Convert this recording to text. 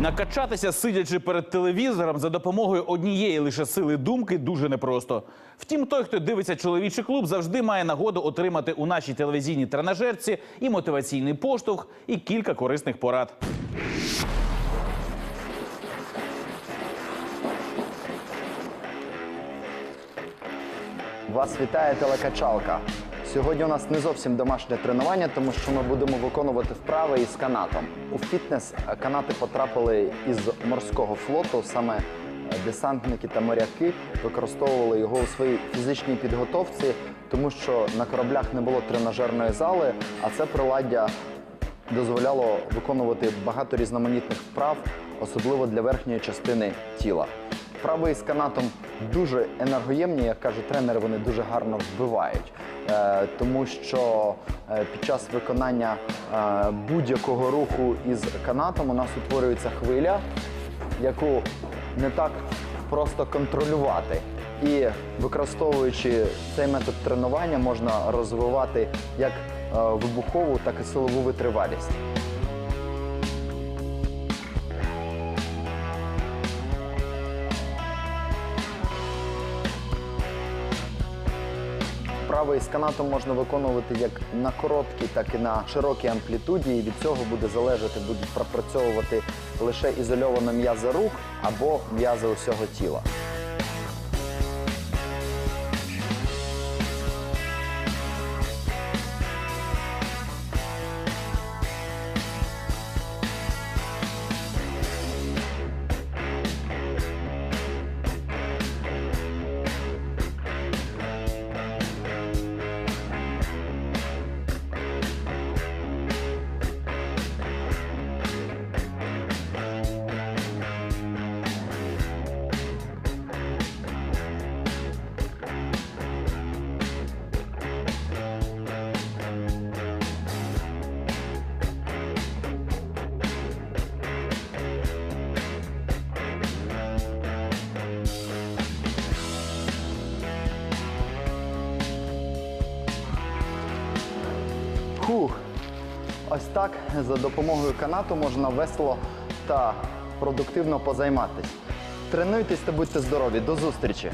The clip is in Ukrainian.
Накачатися, сидячи перед телевізором за допомогою однієї лише сили думки, дуже непросто. Втім, той, хто дивиться чоловічий клуб, завжди має нагоду отримати у нашій телевізійній тренажерці і мотиваційний поштовх, і кілька корисних порад. Вас вітає телекачалка. Сьогодні у нас не зовсім домашнє тренування, тому що ми будемо виконувати вправи із канатом. У фітнес канати потрапили із морського флоту. Саме десантники та моряки використовували його у своїй фізичній підготовці, тому що на кораблях не було тренажерної зали, а це приладдя дозволяло виконувати багато різноманітних вправ, особливо для верхньої частини тіла. Вправи із канатом дуже енергоємні, як кажуть тренери, вони дуже гарно вбивають, Е, тому що е, під час виконання е, будь-якого руху із канатом у нас утворюється хвиля, яку не так просто контролювати. І використовуючи цей метод тренування, можна розвивати як вибухову, так і силову витривалість. Вправи із канатом можна виконувати як на короткій, так і на широкій амплітуді. І від цього буде залежати, будуть пропрацьовувати лише ізольовано м'язи рук або м'язи усього тіла. Фух. Ось так за допомогою канату можна весело та продуктивно позайматись. Тренуйтесь та будьте здорові. До зустрічі!